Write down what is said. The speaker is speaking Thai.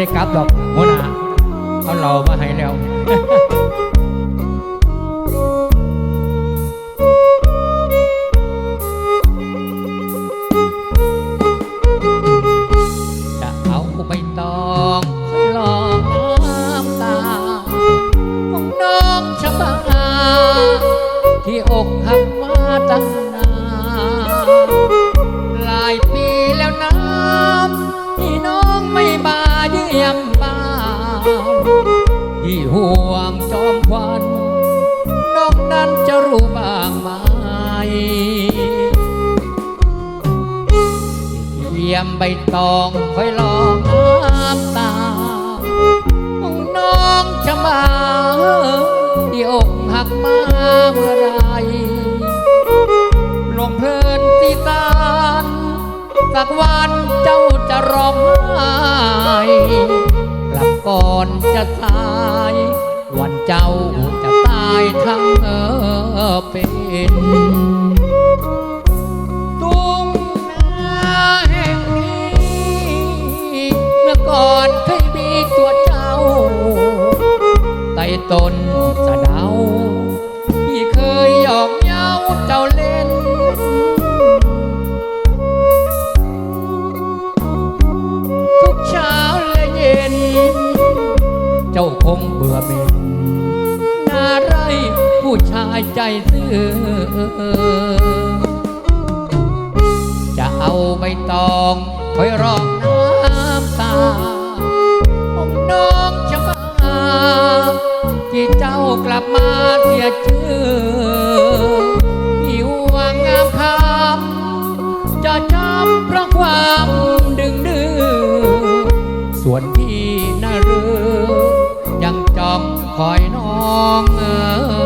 ได้กลับดอกหัวหน้าเอาเรามาให้แล้ว ยี่ยมใบตองคอยลองน้ำตา น้องจะมาที่อกหักมาเมื่อไรลงเพลินตีตานสักวันเจ้าจะร้องไห้กลับก่อนจะตาย วันเจ้าจะตายทั้งเป็น ต่ต้นสะเดาที่เคยหยอกเย้าเจ้าเล่น ทุกเช้าและเย็น เจ้าคงเบื่อเหม็นนาไรผู้ชายใจซื่อจะเอาใบตองคอยรองน้ำตาของน้อง อยังจองคอยน้องเออ